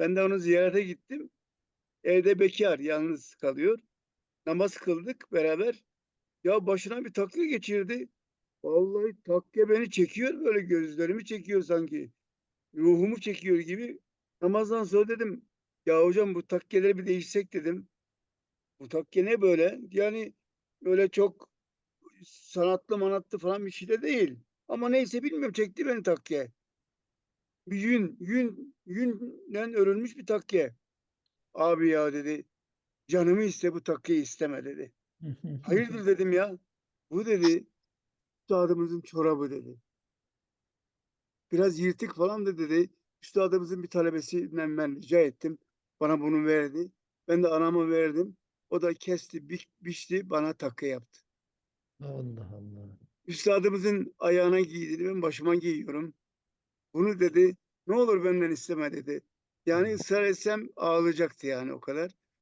Ben de onu ziyarete gittim. Evde bekar, yalnız kalıyor. Namaz kıldık beraber. Ya başına bir takke geçirdi. Vallahi takke beni çekiyor böyle gözlerimi çekiyor sanki. Ruhumu çekiyor gibi. Namazdan sonra dedim ya hocam bu takkeleri bir değişsek dedim. Bu takke ne böyle? Yani öyle çok sanatlı manatlı falan bir şey de değil. Ama neyse bilmiyorum çekti beni takke. Bir yün, yün, yünden örülmüş bir takke. Abi ya dedi. Canımı iste bu takkeyi isteme dedi. Hayırdır dedim ya. Bu dedi üstadımızın çorabı dedi. Biraz yırtık falan da dedi. Üstadımızın bir talebesinden ben rica ettim. Bana bunu verdi. Ben de anama verdim. O da kesti, bi- biçti, bana takı yaptı. Allah Allah. Üstadımızın ayağına giydi, ben başıma giyiyorum. Bunu dedi, ne olur benden isteme dedi. Yani ısrar etsem ağlayacaktı yani o kadar.